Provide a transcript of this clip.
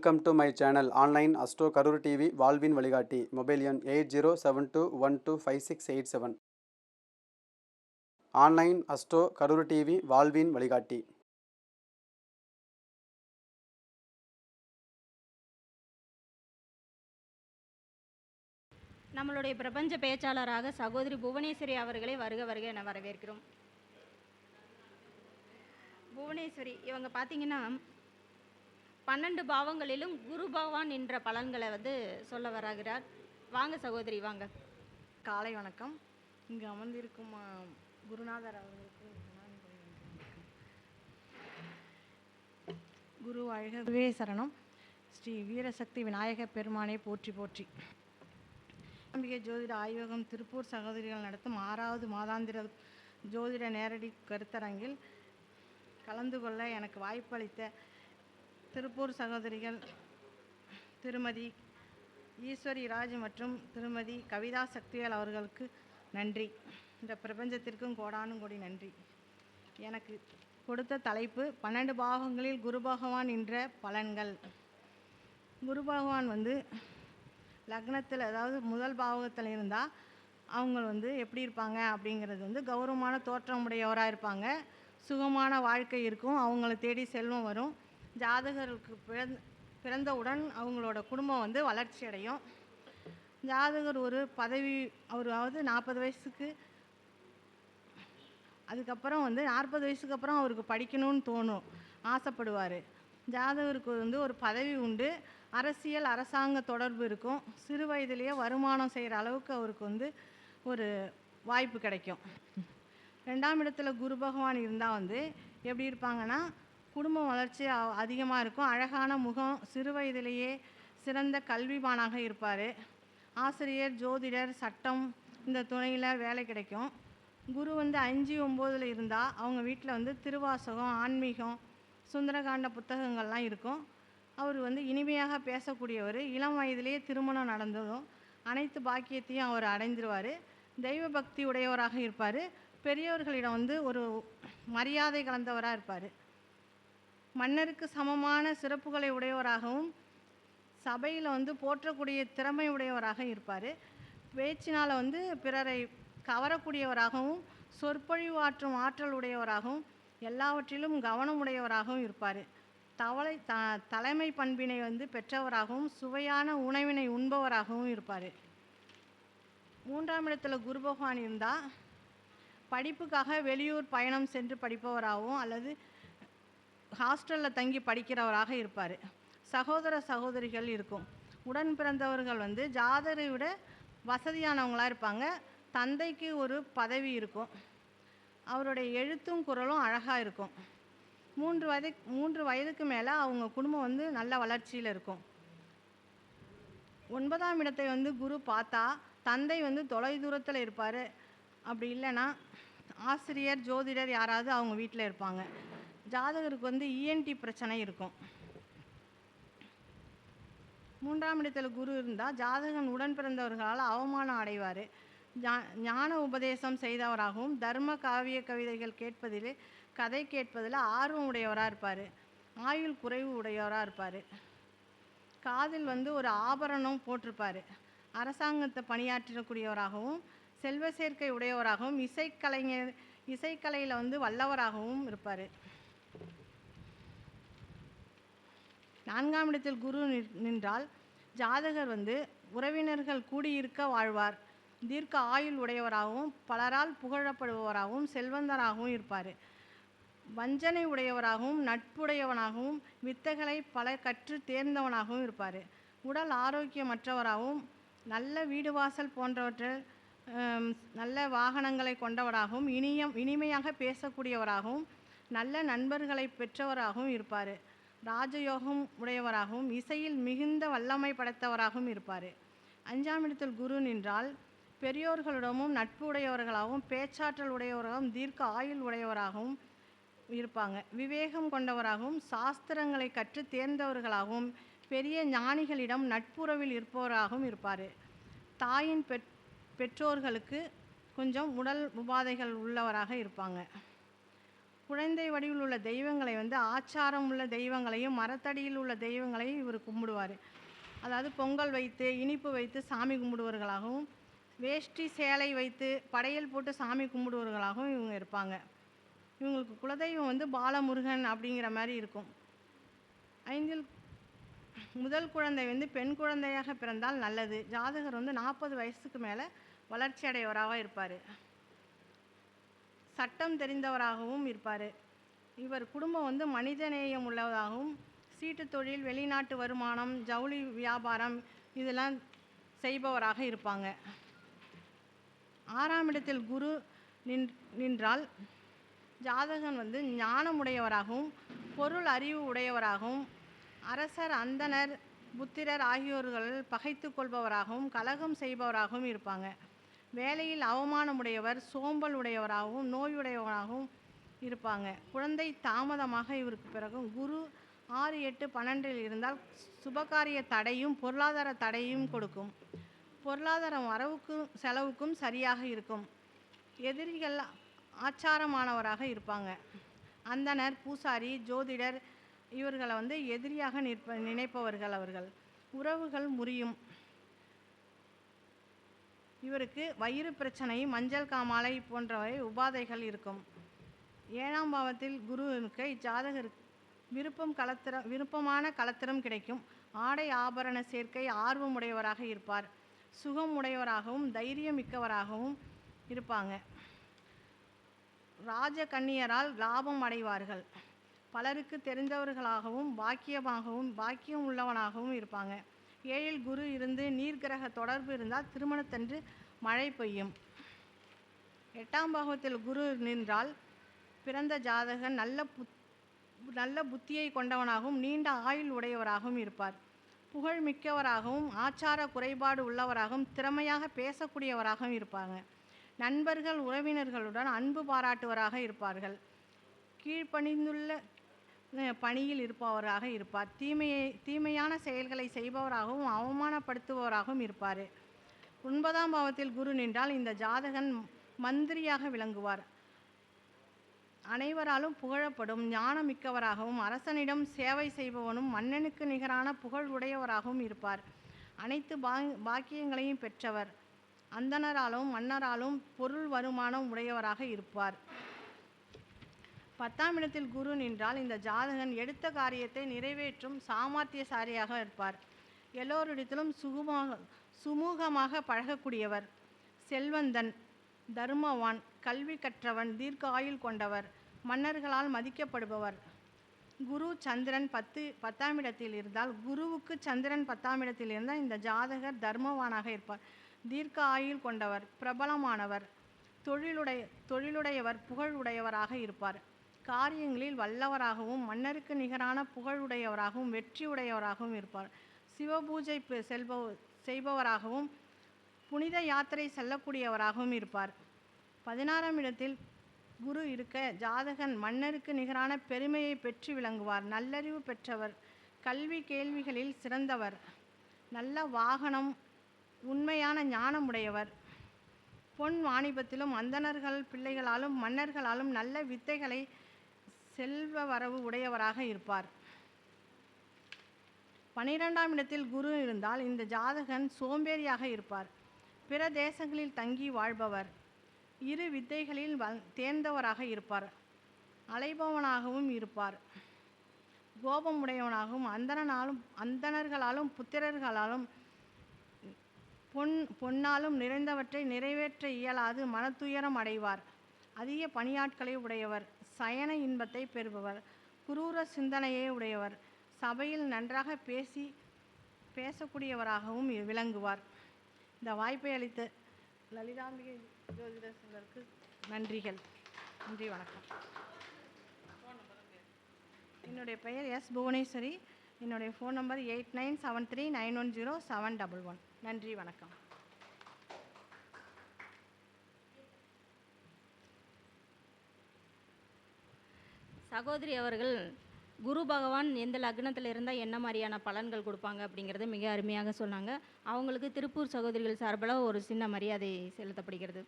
Welcome to my channel online astro Karur TV வாழ்வின் வழிகாட்டி mobile எண் eight zero seven two one two five six eight seven online astro Karur TV வாழ்வின் வழிகாட்டி நம்மளுடைய பிரபஞ்ச பேச்சாளராக சகோதரி புவனேஸ்வரி அவர்களை வருக வருக என வரவேற்கிறோம். புவனேஸ்வரி இவங்க பார்த்தீங்கன்னா பன்னெண்டு பாவங்களிலும் குரு பகவான் என்ற பலன்களை வந்து சொல்ல வராகிறார். வாங்க சகோதரி வாங்க. காலை வணக்கம். இங்கு அமர்ந்திருக்கும் குருநாதர் அவர்களுக்கு குரு அழகவே சரணம். ஸ்ரீ வீரசக்தி விநாயக பெருமானை போற்றி போற்றி. அம்பிகை ஜோதிட ஆய்வகம் திருப்பூர் சகோதரிகள் நடத்தும் ஆறாவது மாதாந்திர ஜோதிட நேரடி கருத்தரங்கில் கலந்து கொள்ள எனக்கு வாய்ப்பளித்த திருப்பூர் சகோதரிகள் திருமதி ஈஸ்வரி ராஜ் மற்றும் திருமதி கவிதா சக்திவேல் அவர்களுக்கு நன்றி. இந்த பிரபஞ்சத்திற்கும் கோடானும் கோடி நன்றி. எனக்கு கொடுத்த தலைப்பு பன்னெண்டு பாகங்களில் குரு பகவான் என்ற பலன்கள். குரு பகவான் வந்து லக்னத்தில் அதாவது முதல் பாவகத்தில் இருந்தால் அவங்க வந்து எப்படி இருப்பாங்க அப்படிங்கிறது வந்து கௌரவமான தோற்றமுடையவராக இருப்பாங்க. சுகமான வாழ்க்கை இருக்கும். அவங்கள தேடி செல்வம் வரும். ஜாதகருக்கு பிறந் பிறந்தவுடன் அவங்களோட குடும்பம் வந்து வளர்ச்சி அடையும் ஜாதகர் ஒரு பதவி அவர் அதாவது நாற்பது வயசுக்கு அதுக்கப்புறம் வந்து நாற்பது வயசுக்கு அப்புறம் அவருக்கு படிக்கணும்னு தோணும் ஆசைப்படுவார். ஜாதகருக்கு வந்து ஒரு பதவி உண்டு அரசியல் அரசாங்க தொடர்பு இருக்கும். சிறு வயதிலேயே வருமானம் செய்கிற அளவுக்கு அவருக்கு வந்து ஒரு வாய்ப்பு கிடைக்கும். ரெண்டாம் இடத்துல குரு பகவான் இருந்தால் வந்து எப்படி இருப்பாங்கன்னா குடும்ப வளர்ச்சி அதிகமாக இருக்கும். அழகான முகம் சிறு வயதிலேயே சிறந்த கல்விமானாக இருப்பார். ஆசிரியர் ஜோதிடர் சட்டம் இந்த துணையில் வேலை கிடைக்கும். குரு வந்து அஞ்சு ஒம்போதில் இருந்தால் அவங்க வீட்டில் வந்து திருவாசகம் ஆன்மீகம் சுந்தரகாண்ட புத்தகங்கள்லாம் இருக்கும். அவர் வந்து இனிமையாக பேசக்கூடியவர். இளம் வயதிலேயே திருமணம் நடந்ததும் அனைத்து பாக்கியத்தையும் அவர் அடைந்துருவார். தெய்வ பக்தி உடையவராக இருப்பார். பெரியவர்களிடம் வந்து ஒரு மரியாதை கலந்தவராக இருப்பார். மன்னருக்கு சமமான சிறப்புகளை உடையவராகவும் சபையில் வந்து போற்றக்கூடிய திறமை உடையவராக இருப்பார். பேச்சினால் வந்து பிறரை கவரக்கூடியவராகவும் சொற்பொழிவாற்றும் ஆற்றல் உடையவராகவும் எல்லாவற்றிலும் கவனம் உடையவராகவும் இருப்பார். தவளை த தலைமை பண்பினை வந்து பெற்றவராகவும் சுவையான உணவினை உண்பவராகவும் இருப்பார். மூன்றாம் இடத்துல குரு பகவான் இருந்தால் படிப்புக்காக வெளியூர் பயணம் சென்று படிப்பவராகவும் அல்லது ஹாஸ்டலில் தங்கி படிக்கிறவராக இருப்பார். சகோதர சகோதரிகள் இருக்கும். உடன் பிறந்தவர்கள் வந்து ஜாதரை விட வசதியானவங்களாக இருப்பாங்க. தந்தைக்கு ஒரு பதவி இருக்கும். அவருடைய எழுத்தும் குரலும் அழகாக இருக்கும். மூன்று வயது மூன்று வயதுக்கு மேலே அவங்க குடும்பம் வந்து நல்ல வளர்ச்சியில் இருக்கும். ஒன்பதாம் இடத்தை வந்து குரு பார்த்தா தந்தை வந்து தொலை தூரத்தில் இருப்பார். அப்படி இல்லைன்னா ஆசிரியர் ஜோதிடர் யாராவது அவங்க வீட்டில் இருப்பாங்க. ஜாதகருக்கு வந்து இஎன்டி பிரச்சனை இருக்கும். மூன்றாம் இடத்துல குரு இருந்தால் ஜாதகன் உடன் பிறந்தவர்களால் அவமானம் அடைவார். ஞான உபதேசம் செய்தவராகவும் தர்ம காவிய கவிதைகள் கேட்பதில் கதை கேட்பதில் ஆர்வம் உடையவராக இருப்பார். ஆயுள் குறைவு உடையவராக இருப்பார். காதில் வந்து ஒரு ஆபரணம் போட்டிருப்பார். அரசாங்கத்தை பணியாற்றக்கூடியவராகவும் செல்வ சேர்க்கை உடையவராகவும் இசைக்கலைஞர் இசைக்கலையில் வந்து வல்லவராகவும் இருப்பார். நான்காம் இடத்தில் குரு நின்றால் ஜாதகர் வந்து உறவினர்கள் கூடியிருக்க வாழ்வார். தீர்க்க ஆயுள் உடையவராகவும் பலரால் புகழப்படுபவராகவும் செல்வந்தராகவும் இருப்பார். வஞ்சனை உடையவராகவும் நட்புடையவனாகவும் வித்தைகளை பல கற்று தேர்ந்தவனாகவும் இருப்பார். உடல் ஆரோக்கியமற்றவராகவும் நல்ல வீடு வாசல் போன்றவற்றில் நல்ல வாகனங்களை கொண்டவராகவும் இனியம் இனிமையாக பேசக்கூடியவராகவும் நல்ல நண்பர்களை பெற்றவராகவும் இருப்பார். ராஜயோகம் உடையவராகவும் இசையில் மிகுந்த வல்லமை படைத்தவராகவும் இருப்பார். அஞ்சாம் இடத்தில் குரு நின்றால் பெரியோர்களிடமும் நட்பு உடையவர்களாகவும் பேச்சாற்றல் உடையவராகவும் தீர்க்க ஆயுள் உடையவராகவும் இருப்பாங்க. விவேகம் கொண்டவராகவும் சாஸ்திரங்களை கற்று தேர்ந்தவர்களாகவும் பெரிய ஞானிகளிடம் நட்புறவில் இருப்பவராகவும் இருப்பார். தாயின் பெற் பெற்றோர்களுக்கு கொஞ்சம் உடல் உபாதைகள் உள்ளவராக இருப்பாங்க. குழந்தை வடிவில் உள்ள தெய்வங்களை வந்து ஆச்சாரம் உள்ள தெய்வங்களையும் மரத்தடியில் உள்ள தெய்வங்களையும் இவர் கும்பிடுவார். அதாவது பொங்கல் வைத்து இனிப்பு வைத்து சாமி கும்பிடுவர்களாகவும் வேஷ்டி சேலை வைத்து படையல் போட்டு சாமி கும்பிடுவர்களாகவும் இவங்க இருப்பாங்க. இவங்களுக்கு குலதெய்வம் வந்து பாலமுருகன் அப்படிங்கிற மாதிரி இருக்கும். ஐந்தில் முதல் குழந்தை வந்து பெண் குழந்தையாக பிறந்தால் நல்லது. ஜாதகர் வந்து நாற்பது வயசுக்கு மேலே வளர்ச்சி அடையவராக இருப்பார். சட்டம் தெரிந்தவராகவும் இருப்பார். இவர் குடும்பம் வந்து மனிதநேயம் உள்ளதாகவும் சீட்டு தொழில் வெளிநாட்டு வருமானம் ஜவுளி வியாபாரம் இதெல்லாம் செய்பவராக இருப்பாங்க. ஆறாம் இடத்தில் குரு நின் நின்றால் ஜாதகன் வந்து ஞானமுடையவராகவும் பொருள் அறிவு உடையவராகவும் அரசர் அந்தணர் புத்திரர் ஆகியோர்கள் பகைத்து கொள்பவராகவும் கலகம் செய்பவராகவும் இருப்பாங்க. வேலையில் அவமானமுடையவர் சோம்பல் உடையவராகவும் நோயுடையவராகவும் இருப்பாங்க. குழந்தை தாமதமாக இவருக்கு பிறகும். குரு ஆறு எட்டு பன்னெண்டில் இருந்தால் சுபகாரிய தடையும் பொருளாதார தடையும் கொடுக்கும். பொருளாதாரம் வரவுக்கும் செலவுக்கும் சரியாக இருக்கும். எதிரிகள் ஆச்சாரமானவராக இருப்பாங்க. அந்தணர் பூசாரி ஜோதிடர் இவர்களை வந்து எதிரியாக நிற்ப நினைப்பவர்கள் அவர்கள். உறவுகள் முறியும். இவருக்கு வயிறு பிரச்சனை மஞ்சள் காமாலை போன்றவை உபாதைகள் இருக்கும். ஏழாம் பாவத்தில் குருவுக்கு இஜாதகருக்கு விருப்பம் கலத்திரம் விருப்பமான கலத்திரம் கிடைக்கும். ஆடை ஆபரண சேர்க்கை ஆர்வம் உடையவராக இருப்பார். சுகம் உடையவராகவும் தைரியம் மிக்கவராகவும் இருப்பாங்க. ராஜ கன்னியரால் லாபம் அடைவார்கள். பலருக்கு தெரிந்தவர்களாகவும் பாக்கியமாகவும் பாக்கியம் உள்ளவனாகவும் இருப்பாங்க. ஏழில் குரு இருந்து நீர்க்கிரக தொடர்பு இருந்தால் திருமணத்தன்று மழை பெய்யும். எட்டாம் பாகத்தில் குரு நின்றால் பிறந்த ஜாதகன் நல்ல புத் நல்ல புத்தியை கொண்டவனாகவும் நீண்ட ஆயுள் உடையவராகவும் இருப்பார். புகழ் மிக்கவராகவும் ஆச்சார குறைபாடு உள்ளவராகவும் திறமையாக பேசக்கூடியவராகவும் இருப்பாங்க. நண்பர்கள் உறவினர்களுடன் அன்பு பாராட்டுவராக இருப்பார்கள். கீழ்ப்பணிந்துள்ள பணியில் இருப்பவராக இருப்பார். தீமையை தீமையான செயல்களை செய்பவராகவும் அவமானப்படுத்துபவராகவும் இருப்பார். ஒன்பதாம் பாவத்தில் குரு நின்றால் இந்த ஜாதகன் மந்திரியாக விளங்குவார். அனைவராலும் புகழப்படும் ஞானமிக்கவராகவும் அரசனிடம் சேவை செய்பவனும் மன்னனுக்கு நிகரான புகழ் உடையவராகவும் இருப்பார். அனைத்து பா பாக்கியங்களையும் பெற்றவர். அந்தனராலும் மன்னராலும் பொருள் வருமானம் உடையவராக இருப்பார். பத்தாம் இடத்தில் குரு நின்றால் இந்த ஜாதகன் எடுத்த காரியத்தை நிறைவேற்றும் சாமர்த்தியசாலியாக இருப்பார். எல்லோரிடத்திலும் சுகுமாக சுமூகமாக பழகக்கூடியவர் செல்வந்தன் தர்மவான் கல்வி கற்றவன் தீர்க்க ஆயுள் கொண்டவர் மன்னர்களால் மதிக்கப்படுபவர். குரு சந்திரன் பத்து பத்தாம் இடத்தில் இருந்தால் குருவுக்கு சந்திரன் பத்தாம் இடத்தில் இருந்தால் இந்த ஜாதகர் தர்மவானாக இருப்பார். தீர்க்க ஆயுள் கொண்டவர் பிரபலமானவர் தொழிலுடைய தொழிலுடையவர் புகழுடையவராக இருப்பார். காரியங்களில் வல்லவராகவும் மன்னருக்கு நிகரான புகழுடையவராகவும் வெற்றியுடையவராகவும் இருப்பார். சிவபூஜை செல்ப செல்பவ செய்பவராகவும் புனித யாத்திரை செல்லக்கூடியவராகவும் இருப்பார். பதினாறாம் இடத்தில் குரு இருக்க ஜாதகன் மன்னருக்கு நிகரான பெருமையை பெற்று விளங்குவார். நல்லறிவு பெற்றவர் கல்வி கேள்விகளில் சிறந்தவர் நல்ல வாகனம் உண்மையான ஞானமுடையவர். பொன் வாணிபத்திலும் அந்தணர்கள் பிள்ளைகளாலும் மன்னர்களாலும் நல்ல வித்தைகளை செல்வ வரவு உடையவராக இருப்பார். பனிரெண்டாம் இடத்தில் குரு இருந்தால் இந்த ஜாதகன் சோம்பேறியாக இருப்பார். பிற தேசங்களில் தங்கி வாழ்பவர். இரு வித்தைகளில் வ- தேர்ந்தவராக இருப்பார். அலைபவனாகவும் இருப்பார். கோபமுடையவனாகவும் அந்தணனாலும் அந்தணர்களாலும் புத்திரர்களாலும் பொன் பொன்னாலும் நிறைந்தவற்றை நிறைவேற்ற இயலாது மனத்துயரம் அடைவார். அதிக பணியாட்களை உடையவர் சயன இன்பத்தை பெறுபவர் குரூர சிந்தனையை உடையவர் சபையில் நன்றாக பேசி பேசக்கூடியவராகவும் விளங்குவார். இந்த வாய்ப்பை அளித்த லலிதாம்பிகை ஜோதிட சிலருக்கு நன்றிகள். நன்றி வணக்கம். என்னுடைய பெயர் எஸ் புவனேஸ்வரி. என்னுடைய phone number eight nine seven three nine one zero seven double one. நன்றி வணக்கம். சகோதரி அவர்கள் குரு பகவான் எந்த லக்னத்தில் இருந்தால் என்ன மாதிரியான பலன்கள் கொடுப்பாங்க அப்படிங்கிறத மிக அருமையாக சொன்னாங்க. அவங்களுக்கு திருப்பூர் சகோதரிகள் சார்பில் ஒரு சின்ன மரியாதை செலுத்தப்படுகிறது.